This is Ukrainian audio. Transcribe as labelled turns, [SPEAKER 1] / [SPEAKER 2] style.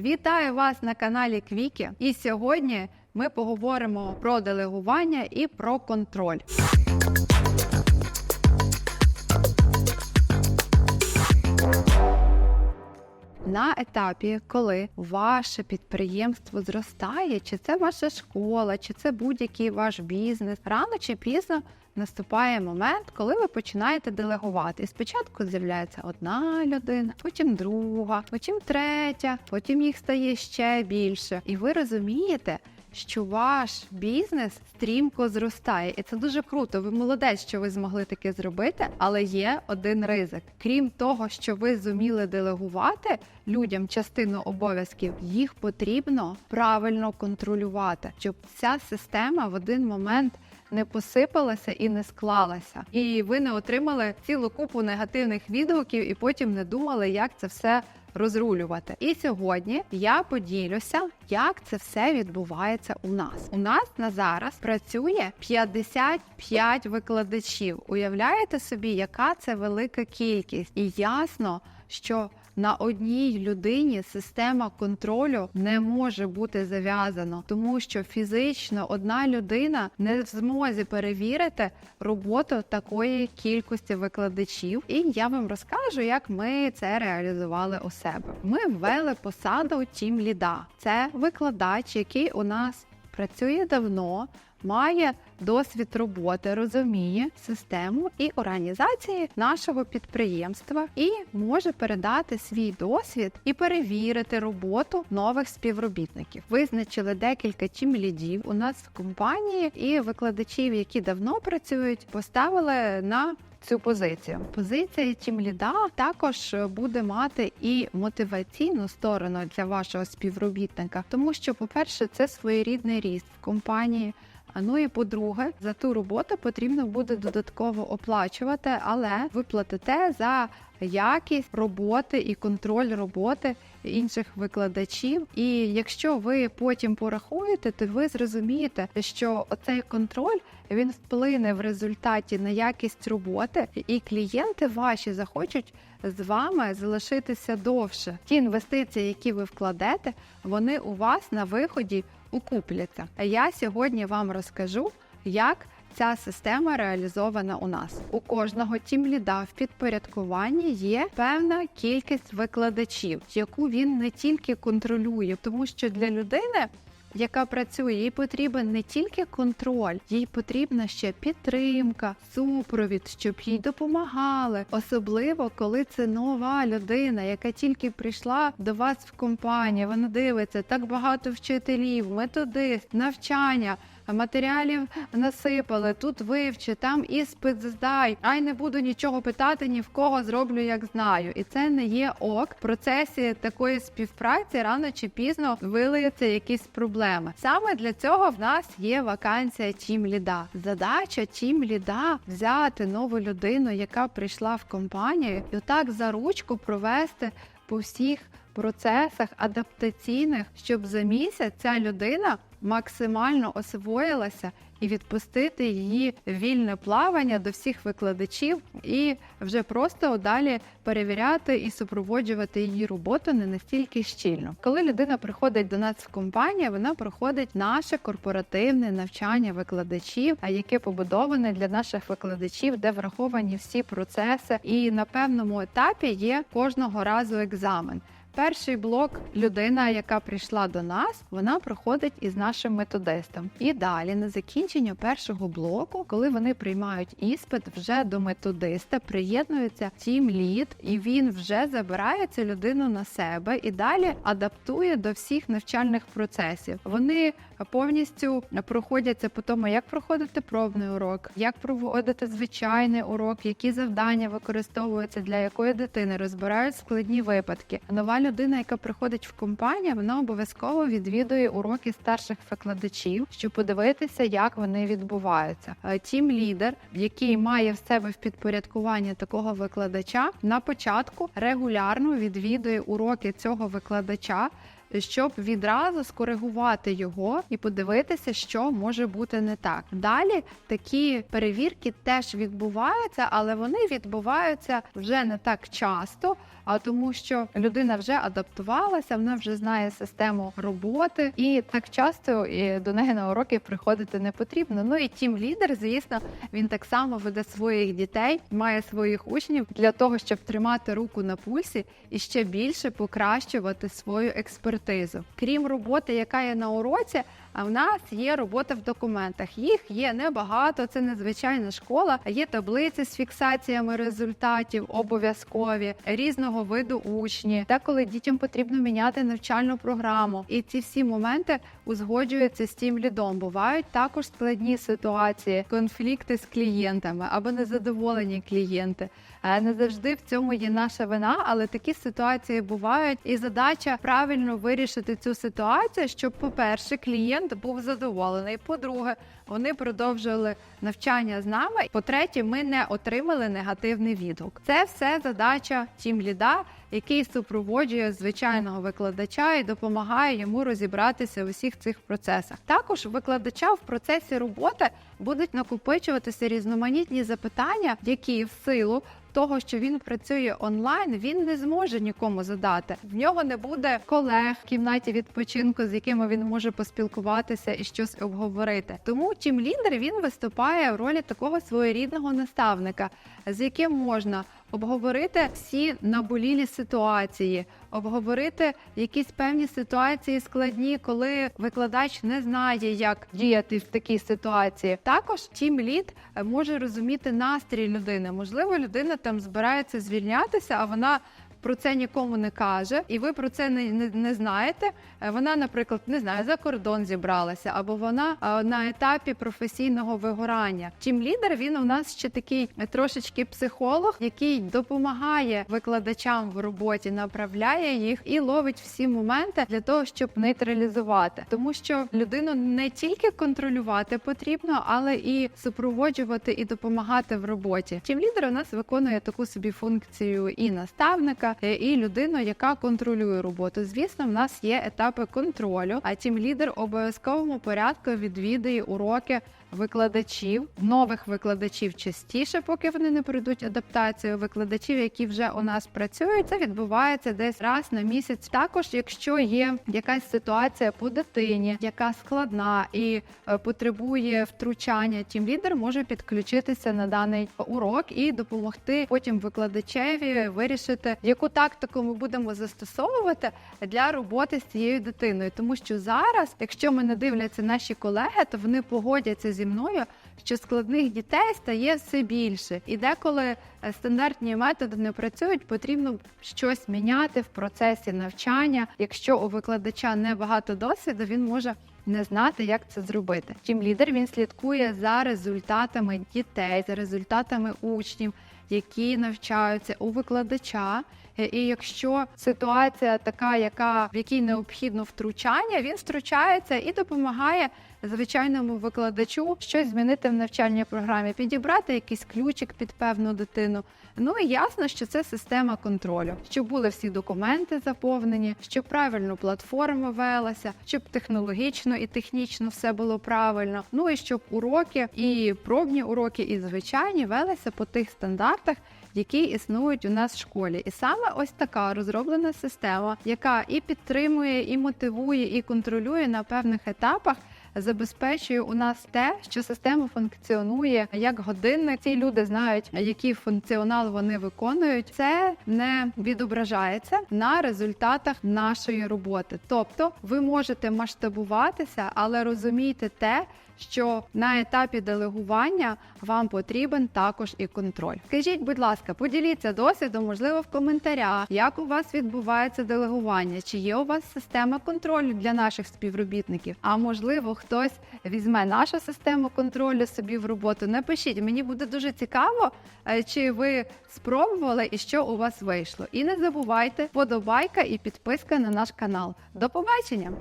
[SPEAKER 1] Вітаю вас на каналі Квіки. І сьогодні ми поговоримо про делегування і про контроль. На етапі, коли ваше підприємство зростає, чи це ваша школа, чи це будь-який ваш бізнес, рано чи пізно наступає момент, коли ви починаєте делегувати. І спочатку з'являється одна людина, потім друга, потім третя, потім їх стає ще більше. І ви розумієте, що ваш бізнес стрімко зростає, і це дуже круто. Ви молодець, що ви змогли таке зробити, але є один ризик. Крім того, що ви зуміли делегувати людям частину обов'язків, їх потрібно правильно контролювати, щоб ця система в один момент. Не посипалася і не склалася, і ви не отримали цілу купу негативних відгуків, і потім не думали, як це все розрулювати. І сьогодні я поділюся, як це все відбувається у нас. У нас на зараз працює 55 викладачів. Уявляєте собі, яка це велика кількість, і ясно, що на одній людині система контролю не може бути зав'язана, тому що фізично одна людина не в змозі перевірити роботу такої кількості викладачів. І я вам розкажу, як ми це реалізували у себе. Ми ввели посаду тім ліда. Це викладач, який у нас працює давно. Має досвід роботи, розуміє систему і організації нашого підприємства і може передати свій досвід і перевірити роботу нових співробітників. Визначили декілька тімлідів у нас в компанії і викладачів, які давно працюють, поставили на Цю позицію позиція тімліда також буде мати і мотиваційну сторону для вашого співробітника, тому що, по-перше, це своєрідний ріст в компанії. А ну і по-друге, за ту роботу потрібно буде додатково оплачувати, але ви платите за якість роботи і контроль роботи інших викладачів. І якщо ви потім порахуєте, то ви зрозумієте, що оцей контроль він вплине в результаті на якість роботи, і клієнти ваші захочуть з вами залишитися довше. Ті інвестиції, які ви вкладете, вони у вас на виході укупляться. Я сьогодні вам розкажу, як ця система реалізована у нас. У кожного тімліда в підпорядкуванні є певна кількість викладачів, яку він не тільки контролює, тому що для людини. Яка працює, їй потрібен не тільки контроль, їй потрібна ще підтримка, супровід, щоб їй допомагали. Особливо коли це нова людина, яка тільки прийшла до вас в компанію. Вона дивиться так багато вчителів, методист, навчання. Матеріалів насипали, тут вивчи, там іспит здай. Ай не буду нічого питати, ні в кого зроблю, як знаю. І це не є ок. В процесі такої співпраці рано чи пізно вилиються якісь проблеми. Саме для цього в нас є вакансія тім ліда. Задача тім ліда взяти нову людину, яка прийшла в компанію, і отак за ручку провести по всіх процесах адаптаційних, щоб за місяць ця людина максимально освоїлася і відпустити її вільне плавання до всіх викладачів, і вже просто далі перевіряти і супроводжувати її роботу не настільки щільно. Коли людина приходить до нас в компанію, вона проходить наше корпоративне навчання викладачів, а яке побудоване для наших викладачів, де враховані всі процеси, і на певному етапі є кожного разу екзамен. Перший блок людина, яка прийшла до нас, вона проходить із нашим методистом. І далі, на закінчення першого блоку, коли вони приймають іспит, вже до методиста приєднується тім лід, і він вже забирає цю людину на себе і далі адаптує до всіх навчальних процесів. Вони повністю проходяться по тому, як проходити пробний урок, як проводити звичайний урок, які завдання використовуються для якої дитини, розбирають складні випадки. Нова людина, яка приходить в компанію, вона обов'язково відвідує уроки старших викладачів, щоб подивитися, як вони відбуваються. Тім лідер, який має в себе в підпорядкуванні такого викладача, на початку регулярно відвідує уроки цього викладача щоб відразу скоригувати його і подивитися, що може бути не так. Далі такі перевірки теж відбуваються, але вони відбуваються вже не так часто. А тому, що людина вже адаптувалася, вона вже знає систему роботи, і так часто і до неї на уроки приходити не потрібно. Ну і тім лідер, звісно, він так само веде своїх дітей, має своїх учнів для того, щоб тримати руку на пульсі і ще більше покращувати свою експертизу. Крім роботи, яка є на уроці. А в нас є робота в документах. Їх є небагато, це незвичайна школа. Є таблиці з фіксаціями результатів, обов'язкові різного виду учні. Деколи дітям потрібно міняти навчальну програму, і ці всі моменти узгоджуються з тим лідом. Бувають також складні ситуації, конфлікти з клієнтами або незадоволені клієнти. Е, Не завжди в цьому є наша вина, але такі ситуації бувають. І задача правильно вирішити цю ситуацію, щоб, по-перше, клієнт був задоволений. По-друге, вони продовжували навчання з нами. По-третє, ми не отримали негативний відгук. Це все задача тім ліда, який супроводжує звичайного викладача і допомагає йому розібратися у всіх цих процесах. Також викладача в процесі роботи будуть накопичуватися різноманітні запитання, які в силу того, що він працює онлайн, він не зможе нікому задати. В нього не буде колег в кімнаті відпочинку, з якими він може поспілкуватися і щось обговорити. Тому чим лідер він виступає в ролі такого своєрідного наставника, з яким можна обговорити всі наболілі ситуації, обговорити якісь певні ситуації складні, коли викладач не знає, як діяти в такій ситуації. Також тім лід е, може розуміти настрій людини. Можливо, людина там збирається звільнятися, а вона. Про це нікому не каже, і ви про це не, не, не знаєте. Е, Вона, наприклад, не знаю, за кордон зібралася, або вона е, на етапі професійного вигорання. Чим лідер він у нас ще такий трошечки психолог, який допомагає викладачам в роботі, направляє їх і ловить всі моменти для того, щоб нейтралізувати, тому що людину не тільки контролювати потрібно, але і супроводжувати і допомагати в роботі. Чим лідер у нас виконує таку собі функцію і наставника, е, і людину, яка контролює роботу. Звісно, в нас є етапи контролю. А тім лідер обов'язковому порядку відвідує уроки викладачів, нових викладачів частіше, поки вони не пройдуть адаптацію. Викладачів, які вже у нас працюють, це відбувається десь раз на місяць. Також, якщо є якась ситуація по дитині, яка складна і е, потребує втручання, тім лідер може підключитися на даний урок і допомогти потім викладачеві вирішити, яку тактику ми будемо застосовувати для роботи з цією дитиною. Тому що зараз, якщо мене дивляться наші колеги, то вони погодяться зі мною. Що складних дітей стає все більше, і деколи е, стандартні методи не працюють, потрібно щось міняти в процесі навчання. Якщо у викладача небагато досвіду, він може не знати, як це зробити. Чим лідер він слідкує за результатами дітей, за результатами учнів, які навчаються у викладача. Е, І якщо ситуація така, яка в якій необхідно втручання, він втручається і допомагає звичайному викладачу щось змінити в навчальній програмі, підібрати якийсь ключик під певну дитину. Ну і ясно, що це система контролю, щоб були всі документи заповнені, щоб правильно платформа велася, щоб технологічно і технічно все було правильно. Ну і щоб уроки і пробні уроки, і звичайні велися по тих стандартах. Які існують у нас в школі, і саме ось така розроблена система, яка і підтримує, і мотивує, і контролює на певних етапах, забезпечує у нас те, що система функціонує як годинник. Ці люди знають, який функціонал вони виконують. Це не відображається на результатах нашої роботи. Тобто, ви можете масштабуватися, але розумійте те. Що на етапі делегування вам потрібен також і контроль. Скажіть, будь ласка, поділіться досвідом, можливо, в коментарях, як у вас відбувається делегування, чи є у вас система контролю для наших співробітників? А можливо, хтось візьме нашу систему контролю собі в роботу. Напишіть, мені буде дуже цікаво, е, чи ви спробували і що у вас вийшло. І не забувайте подобайка і підписка на наш канал. До побачення!